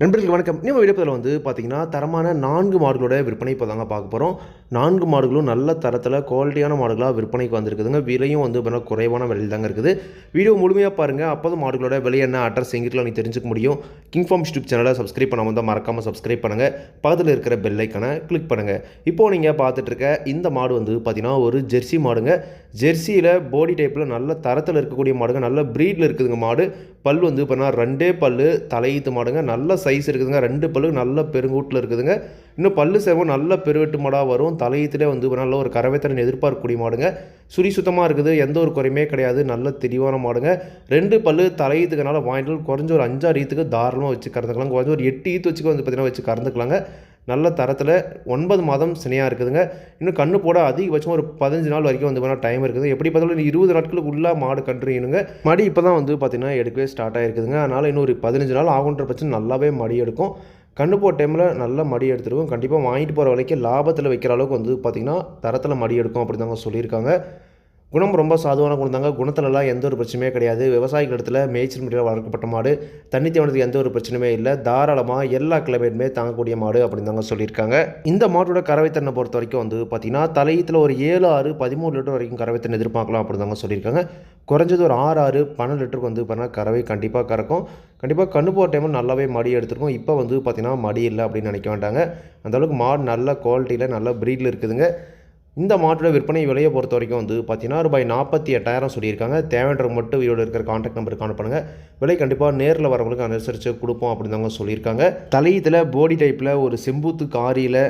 நண்பர்களுக்கு வணக்கம். நம்ம விடப்பதில் வந்து பார்த்தீங்கன்னா தரமான நான்கு மாடுகளோட விற்பனை இப்போ தாங்க பார்க்க போகிறோம் நான்கு மாடுகளும் நல்ல தரத்தில் குவாலிட்டியான மாடுகளாக விற்பனைக்கு வந்திருக்குதுங்க. விலையும் வந்து பார்த்தீங்கன்னா குறைவான விலையில் தாங்க இருக்குது. வீடியோ முழுமையாக பாருங்கள் அப்போ தான் மாடுகளோட விலை என்ன அட்ரஸ் எங்கிட்ட நீ தெரிஞ்சுக்க முடியும். கிங்ஃபார்ம் யூடியூப் சேனலை சப்ஸ்கிரைப் பண்ணாமல் தான் மறக்காமல் சப்ஸ்கிரைப் பண்ணுங்கள் பக்கத்தில் இருக்கிற பெல் கிளிக் பண்ணுங்கள் இப்போது நீங்கள் பார்த்துட்டு இருக்க இந்த மாடு வந்து பார்த்திங்கன்னா ஒரு ஜெர்சி மாடுங்க. ஜெர்சியில் பாடி டைப்பில் நல்ல தரத்தில் இருக்கக்கூடிய மாடுங்க. நல்ல ப்ரீடில் இருக்குதுங்க மாடு. பல் வந்து பார்த்தீங்கன்னா ரெண்டே பல்லு தலையீத்து மாடுங்க. நல்ல சைஸ் இருக்குதுங்க. ரெண்டு பல்லு நல்ல பெருங்கூட்டில் இருக்குதுங்க. இன்னும் பல்லு செவம் நல்ல பெருவெட்டு மாடாக வரும். தலையத்திலே வந்து நல்ல ஒரு கறவைத்திறன் எதிர்பார்க்கக்கூடிய மாடுங்க. சுரி சுத்தமாக இருக்குது. எந்த ஒரு குறையுமே கிடையாது. நல்ல தெளிவான மாடுங்க. ரெண்டு பல்லு தலையீத்துக்கனால வாங்கிட்டு குறைஞ்ச ஒரு அஞ்சாறு ஈத்துக்கு தாராளமாக வச்சு கறந்துக்கலாம் குறைஞ்ச ஒரு எட்டு ஈத்து வச்சுக்கு வந்து பார்த்தீங்கன்னா வச்சு கறந்துக்கலாங்க. நல்ல தரத்தில் ஒன்பது மாதம் சினையாக இருக்குதுங்க. இன்னும் கண்ணு போட அதிகபட்சம் ஒரு பதினஞ்சு நாள் வரைக்கும் வந்து வேணால் டைம் இருக்குது. எப்படி பார்த்தாலும் இருபது நாட்களுக்கு உள்ள மாடு கன்றுணுங்க மடி இப்போ தான் வந்து பார்த்திங்கன்னா எடுக்கவே ஸ்டார்ட் ஆகிருக்குதுங்க அதனால் இன்னும் ஒரு பதினஞ்சு நாள் ஆகுன்ற பட்சம் நல்லாவே மடி எடுக்கும். கண்ணு போகிற டைமில் நல்ல மடி எடுத்துருக்கும் கண்டிப்பாக வாங்கிட்டு போகிற வரைக்கும் லாபத்தில் வைக்கிற அளவுக்கு வந்து பார்த்திங்கன்னா தரத்தில் மடி எடுக்கும் அப்படி தாங்க சொல்லியிருக்காங்க. குணம் ரொம்ப சாதுவான குணம் தாங்க. குணத்துலலாம் எந்த ஒரு பிரச்சனையுமே கிடையாது. விவசாயிகள் இடத்துல மேய்ச்சல் முறையில் வளர்க்கப்பட்ட மாடு. தண்ணி தேவனத்துக்கு எந்த ஒரு பிரச்சனையுமே இல்லை. தாராளமாக எல்லா கிளைமேட்டுமே தாங்கக்கூடிய மாடு அப்படின்னு தாங்க சொல்லியிருக்காங்க. இந்த மாட்டோட கறவை தன்னை பொறுத்த வரைக்கும் வந்து பார்த்திங்கன்னா தலையத்தில் ஒரு ஏழு ஆறு பதிமூணு லிட்டர் வரைக்கும் கறவை தண்ணி எதிர்பார்க்கலாம் அப்படின்னு தாங்க சொல்லியிருக்காங்க. குறைஞ்சது ஒரு ஆறு ஆறு பன்னெண்டு லிட்டருக்கு வந்து பார்த்தீங்கன்னா கறவை கண்டிப்பாக கறக்கும். கண்டிப்பாக கண்ணு போகிற டைமில் நல்லாவே மடி எடுத்துருக்கும். இப்போ வந்து பார்த்திங்கன்னா மடி இல்லை அப்படின்னு நினைக்க வேண்டாங்க. அந்தளவுக்கு மாடு நல்ல குவாலிட்டியில் நல்ல ப்ரீடில் இருக்குதுங்க. இந்த மாட்டோட விற்பனை விலையை பொறுத்த வரைக்கும் வந்து பார்த்தீங்கன்னா ரூபாய் நாற்பத்தி எட்டாயிரம் சொல்லியிருக்காங்க. தேவைன்றவங்க மட்டும் வீடியோவில் இருக்கிற காண்டாக்ட் நம்பருக்கு அனுப்புங்க விலை கண்டிப்பாக நேரில் வரவங்களுக்கு அனுசரித்து கொடுப்போம் அப்படின்னு தாங்க சொல்லியிருக்காங்க தலையத்தில் போடி டைப்பில் ஒரு செம்பூத்து காரியில்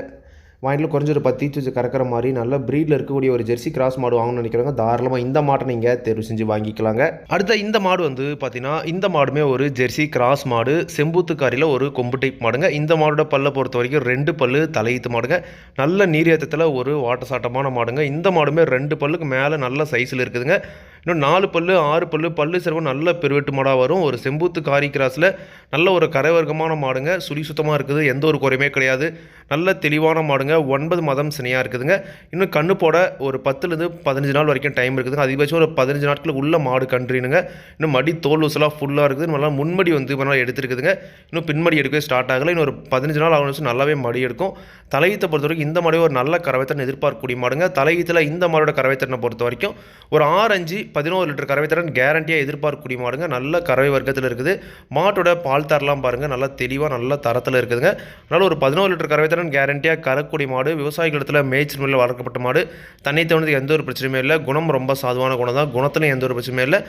வாங்கிட்டு குறைஞ்ச ஒரு பத்து வச்சு கறக்கிற மாதிரி நல்ல ப்ரீடில் இருக்கக்கூடிய ஒரு ஜெர்சி கிராஸ் மாடு வாங்கணும்னு நினைக்கிறவங்க தாராளமாக இந்த மாட்டை நீங்கள் தேர்வு செஞ்சு வாங்கிக்கலாங்க. அடுத்த இந்த மாடு வந்து பார்த்தீங்கன்னா இந்த மாடுமே ஒரு ஜெர்சி கிராஸ் மாடு செம்பூத்துக்காரியில் ஒரு கொம்பு டைப் மாடுங்க. இந்த மாடோட பல்லை பொறுத்த வரைக்கும் ரெண்டு பல்லு தலையீத்து மாடுங்க. நல்ல நீரியத்தத்தில் ஒரு வாட்ட சாட்டமான மாடுங்க. இந்த மாடுமே ரெண்டு பல்லுக்கு மேலே நல்ல சைஸில் இருக்குதுங்க. இன்னும் நாலு பல்லு ஆறு பல்லு பல்லு சிறப்பு நல்ல பெருவெட்டு மாடாக வரும். ஒரு செம்பூத்து காரி கிராஸில் நல்ல ஒரு கரைவர்க்கமான மாடுங்க. சுழி சுத்தமாக இருக்குது. எந்த ஒரு குறையுமே கிடையாது. நல்ல தெளிவான மாடுங்க. ஒன்பது மாதம் சினையாக இருக்குதுங்க. இன்னும் கண்ணு போட ஒரு பத்துலேருந்து பதினஞ்சு நாள் வரைக்கும் டைம் இருக்குதுங்க. அதிகபட்சம் ஒரு பதினஞ்சு நாட்களுக்கு உள்ள மாடு கன்றுனுங்க இன்னும் மடி தோல் ஊசலாக ஃபுல்லாக இருக்குது. நல்லா முன்மடி வந்து நல்லா எடுத்துருக்குதுங்க. இன்னும் பின்மடி எடுக்கவே ஸ்டார்ட் ஆகலை. இன்னும் ஒரு பதினஞ்சு நாள் ஆகணும் நல்லாவே மடி எடுக்கும். தலையீத்தை பொறுத்த வரைக்கும் இந்த மாடே ஒரு நல்ல கறவைத்திறன் எதிர்பார்க்கக்கூடிய மாடுங்க. தலையீத்தில் இந்த மாடோட கறவைத்திறனை பொறுத்த வரைக்கும் ஒரு ஆறு அஞ்சு பதினோரு லிட்டர் கறவைத்திறன் கேரண்டியாக எதிர்பார்க்கக்கூடிய மாடுங்க. நல்ல கறவை வர்க்கத்தில் இருக்குது. மாட்டோட பால் தரலாம் பாருங்கள் நல்லா தெளிவாக நல்ல தரத்தில் இருக்குதுங்க. அதனால் ஒரு பதினோரு லிட்டர் கறவைத்திறன் கேரண்டியாக கரக்கூடிய மாடு விவசாயிகளிடத்தில் மேய்ச்சல் முறையில் வளர்க்கப்பட்ட மாடு. தண்ணி தவணத்துக்கு எந்த ஒரு பிரச்சனையுமே இல்லை. குணம் ரொம்ப சாதுவான குணம் தான். குணத்தில் எந்த ஒரு பிரச்சனையுமே இல்லை.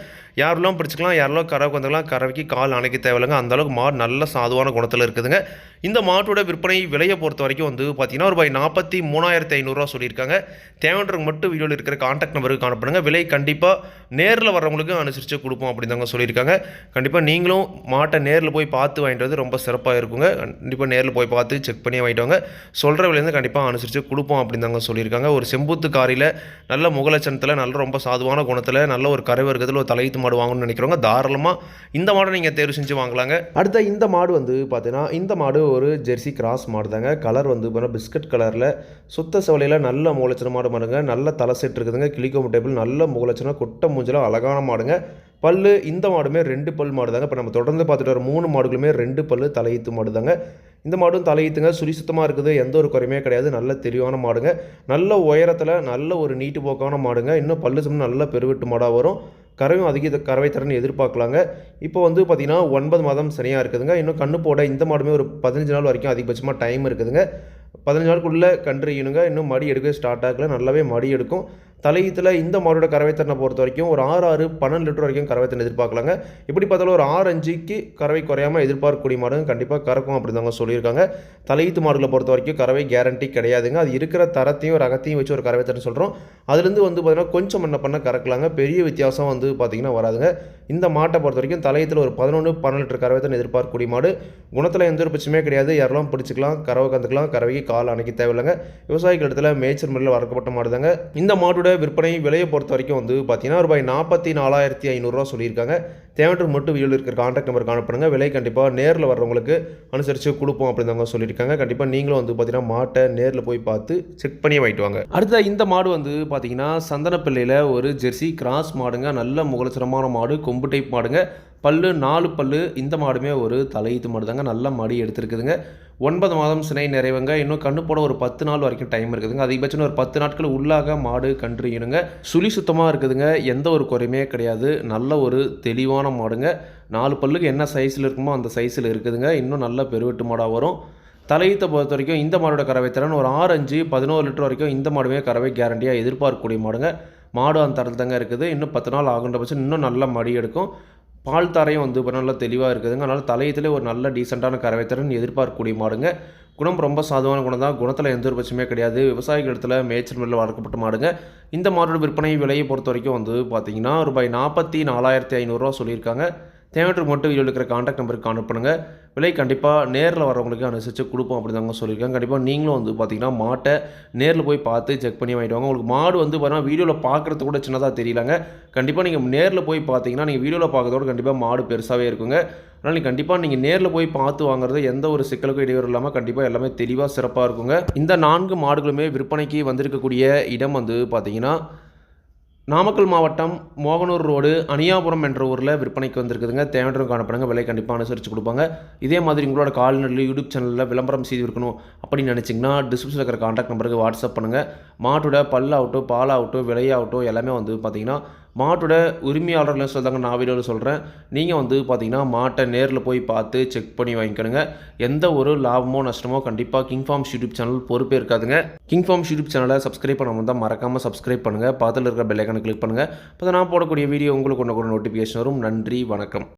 யாரெல்லாம் பிடிச்சிக்கலாம் யாரெல்லாம் கறவைக்கு வந்துக்கலாம் கறவைக்கு கால் அணைக்க தேவையில்லைங்க. அந்தளவுக்கு மாடு நல்ல சாதுவான குணத்தில் இருக்குதுங்க. இந்த மாட்டோட விற்பனை விலையை பொறுத்த வரைக்கும் வந்து பார்த்தீங்கன்னா ரூபாய் நாற்பத்தி மூணாயிரத்தி ஐநூறுரூவா சொல்லியிருக்காங்க. தேவைன்றவங்க மட்டும் வீடியோவில் இருக்கிற காண்டாக்ட் நம்பருக்கு காணப்படுங்க. விலை கண்டிப்பாக நேரில் வரவங்களுக்கு அனுசரித்து கொடுப்போம் அப்படின்னு தாங்க சொல்லியிருக்காங்க. கண்டிப்பாக நீங்களும் மாட்டை நேரில் போய் பார்த்து வாங்கிட்டு வந்து ரொம்ப சிறப்பாக இருக்குங்க. கண்டிப்பாக நேரில் போய் பார்த்து செக் பண்ணி வாங்கிட்டு வாங்க. சொல்கிற விலையிலேருந்து கண்டிப்பாக அனுசரித்து கொடுப்போம் அப்படின்னு தாங்க சொல்லியிருக்காங்க. ஒரு செம்பூத்து காரியில் நல்ல முகலட்சணத்தில் நல்ல ரொம்ப சாதுவான குணத்தில் நல்ல ஒரு கரை வர்க்கத்தில் ஒரு தலையீத்து மாடு வாங்கணும்னு நினைக்கிறவங்க தாராளமாக இந்த மாடை நீங்கள் தேர்வு செஞ்சு வாங்கலாங்க. அடுத்த இந்த மாடு வந்து பார்த்தீங்கன்னா இந்த மாடு ஒரு ஜெர்சி கிராஸ் மாடுதாங்க. கலர் வந்து பார்த்தீங்கன்னா பிஸ்கட் கலரில். சுத்த சவலையில் நல்ல மூலச்சனை மாடு மாடுங்க. நல்ல தலை செட் இருக்குதுங்க. கிளிக்கோம் டேபிள் நல்ல முகலட்சணம் கொட்டை மூஞ்சலாம் அழகான மாடுங்க. பல்லு இந்த மாடுமே ரெண்டு பல் மாடு தாங்க இப்போ நம்ம தொடர்ந்து பார்த்துட்டு வர மூணு மாடுகளுமே ரெண்டு பல்லு தலையீத்து மாடு தாங்க இந்த மாடும் தலையீத்துங்க சுரி சுத்தமாக இருக்குது. எந்த ஒரு குறையுமே கிடையாது. நல்ல தெளிவான மாடுங்க. நல்ல உயரத்தில் நல்ல ஒரு நீட்டு போக்கான மாடுங்க. இன்னும் பல்லு சும்மா நல்ல பெருவெட்டு மாடாக வரும். கறவையும் அதிக கறவை திறன் எதிர்பார்க்கலாங்க. இப்போ வந்து பார்த்திங்கன்னா ஒன்பது மாதம் சரியாக இருக்குதுங்க. இன்னும் கண்ணு போட இந்த மாடுமே ஒரு பதினஞ்சு நாள் வரைக்கும் அதிகபட்சமாக டைம் இருக்குதுங்க. பதினஞ்சு நாளுக்குள்ளே கன்று ஈனுங்க இன்னும் மடி எடுக்கவே ஸ்டார்ட் ஆகல. நல்லாவே மடி எடுக்கும். தலையீத்தில் இந்த மாடோட கறவைத்திறனை பொறுத்த வரைக்கும் ஒரு ஆறு ஆறு பன்னெண்டு லிட்டர் வரைக்கும் கறவைத்தனை எதிர்பார்க்கலாங்க. இப்படி பார்த்தாலும் ஒரு ஆறு அஞ்சுக்கு கறவை குறையாமல் எதிர்பார்க்கக்கூடிய மாடுங்க கண்டிப்பாக கறக்கும் அப்படிதாங்க சொல்லியிருக்காங்க. தலையீத்து மாடுகளை பொறுத்த வரைக்கும் கறவை கேரண்டி கிடையாதுங்க. அது இருக்கிற தரத்தையும் ரகத்தையும் வச்சு ஒரு கறவைத்திறன் சொல்கிறோம் அதுலேருந்து வந்து பார்த்திங்கன்னா கொஞ்சம் என்ன பண்ண கறக்கலாங்க. பெரிய வித்தியாசம் வந்து பார்த்திங்கன்னா வராதுங்க. இந்த மாட்டை பொறுத்த வரைக்கும் தலையத்தில் ஒரு பதினொன்று பன்னெண்டு லிட்டர் கறவைத்திறன் எதிர்பார்க்கக்கூடிய மாடு குணத்தில் எந்த ஒரு பிரச்சனையுமே கிடையாது. யாரெல்லாம் பிடிச்சிக்கலாம் கறவை கந்துக்கலாம் கறவைக்கு கால் அணைக்க தேவையில்லைங்க. விவசாயிகள் இடத்துல மேய்ச்சல் முறையில் வளர்க்கப்பட்ட மாடு தாங்க இந்த மாட்டோட விற்பனை விலையை பொறுத்த வரைக்கும் வந்து பார்த்தீங்கன்னா ரூபாய் நாற்பத்தி நாலாயிரத்தி ஐநூறுரூவா சொல்லியிருக்காங்க. தேவையற்ற மட்டும் வீடு இருக்கிற காண்டாக்ட் நம்பர் காணப்படுங்க. விலை கண்டிப்பாக நேரில் வர்றவங்களுக்கு அனுசரித்து கொடுப்போம் அப்படின்றவங்க சொல்லியிருக்காங்க. கண்டிப்பாக நீங்களும் வந்து பார்த்தீங்கன்னா மாட்டை நேரில் போய் பார்த்து செக் பண்ணி வாங்கிட்டு வாங்க. அடுத்த இந்த மாடு வந்து பார்த்தீங்கன்னா சந்தனப்பிள்ளையில் ஒரு ஜெர்சி கிராஸ் மாடுங்க. நல்ல முகலச்சரமான மாடு. கொம்பு டைப் மாடுங்க. பல்லு நாலு பல்லு இந்த மாடுமே ஒரு தலையீத்து மாடு தாங்க நல்ல மடி எடுத்திருக்குதுங்க. ஒன்பது மாதம் சினை நிறைவுங்க. இன்னும் கண்ணு போட ஒரு பத்து நாள் வரைக்கும் டைம் இருக்குதுங்க. அதிகபட்சம் ஒரு பத்து நாட்கள் உள்ளாக மாடு கன்றுங்க சுழி சுத்தமாக இருக்குதுங்க. எந்த ஒரு குறையுமே கிடையாது. நல்ல ஒரு தெளிவான மாடுங்க. நாலு பல்லுக்கு என்ன சைஸில் இருக்குமோ அந்த சைஸில் இருக்குதுங்க. இன்னும் நல்ல பெருவெட்டு மாடாக வரும். தலையீத்தை பொறுத்த வரைக்கும் இந்த மாடோட கறவை திறன் ஒரு ஆறு அஞ்சு பதினோரு லிட்டர் வரைக்கும் இந்த மாடுமே கறவை கேரண்டியாக எதிர்பார்க்கக்கூடிய மாடுங்க. மாடு அந்த தரத்தில் தாங்க இருக்குது. இன்னும் பத்து நாள் ஆகுன்ற பட்சம் இன்னும் நல்ல மடி எடுக்கும். பால் தரையும் வந்து இப்போ நல்லா தெளிவாக இருக்குதுங்க. அதனால் தலையத்தில் ஒரு நல்ல டீசெண்டான கறவை தரன்னு எதிர்பார்க்கக்கூடிய மாடுங்க. குணம் ரொம்ப சாதுவான குணம் தான். குணத்தில் எந்த ஒரு பட்சமே கிடையாது. விவசாயிகள் இடத்துல மேய்ச்சல் முறையில் வளர்க்கப்பட்ட மாடுங்க. இந்த மாடோட விற்பனை விலையை பொறுத்த வரைக்கும் வந்து பார்த்தீங்கன்னா ரூபாய் நாற்பத்தி நாலாயிரத்தி ஐநூறுரூவா சொல்லியிருக்காங்க. தேவையற்ற மட்டும் வீடியோவில் இருக்கிற காண்டாக்ட் நம்பருக்கு கான்டாக்ட் பண்ணுங்கள் விலை கண்டிப்பாக நேரில் வரவங்களுக்கு அனுசரித்து கொடுப்போம் அப்படி தாங்க சொல்லியிருக்காங்க. கண்டிப்பாக நீங்களும் வந்து பார்த்தீங்கன்னா மாட்டை நேரில் போய் பார்த்து செக் பண்ணி வாங்கிட்டு வாங்க. உங்களுக்கு மாடு வந்து பார்த்தீங்கன்னா வீடியோவில் பார்க்குறது கூட சின்னதாக தெரியலங்க. கண்டிப்பாக நீங்கள் நேரில் போய் பார்த்தீங்கன்னா நீங்கள் வீடியோவில் பார்க்கறதோட கண்டிப்பாக மாடு பெருசாகவே இருக்குங்க. அதனால் நீங்கள் கண்டிப்பாக நீங்கள் நேரில் போய் பார்த்து வாங்குறது எந்த ஒரு சிக்கலுக்கும் இடையூறு இல்லாமல் கண்டிப்பாக எல்லாமே தெளிவாக சிறப்பாக இருக்குங்க. இந்த நான்கு மாடுகளுமே விற்பனைக்கு வந்திருக்கக்கூடிய இடம் வந்து பார்த்தீங்கன்னா நாமக்கல் மாவட்டம் மோகனூர் ரோடு அணியாபுரம் என்ற ஊரில் விற்பனைக்கு வந்திருக்குதுங்க. தேவையான காணப்படுங்க. விலை கண்டிப்பாக அனுசரித்து கொடுப்பாங்க. இதே மாதிரி உங்களோட கால்நடை யூடியூப் சேனலில் விளம்பரம் செய்து இருக்கணும் அப்படின்னு நினச்சிங்கன்னா டிஸ்கிரிப்ஷனில் இருக்கிற காண்டாக்ட் நம்பருக்கு வாட்ஸ்அப் பண்ணுங்கள் மாட்டோட பல்லாகட்டும் பாலாகட்டும் விலையாகட்டும் எல்லாமே வந்து பார்த்திங்கன்னா மாட்டோட உரிமையாளர்கள் சொல்கிறாங்க நான் வீடியோவில் சொல்கிறேன் நீங்கள் வந்து பார்த்தீங்கன்னா மாட்டை நேரில் போய் பார்த்து செக் பண்ணி வாங்கிக்கணுங்க. எந்த ஒரு லாபமோ நஷ்டமோ கண்டிப்பாக கிங் ஃபார்ம்ஸ் யூடியூப் சேனல் பொறுப்பே இருக்காதுங்க. கிங் ஃபார்ம்ஸ் யூடியூப் சேனலை சப்ஸ்கிரைப் பண்ண வந்தால் மறக்காமல் சப்ஸ்கிரைப் பண்ணுங்கள் பக்கத்தில் இருக்கிற பெல்லைக்கான கிளிக் பண்ணுங்கள் இப்போ நான் போடக்கூடிய வீடியோ உங்களுக்கு ஒன்று கூட நோட்டிஃபிகேஷன் வரும். நன்றி வணக்கம்.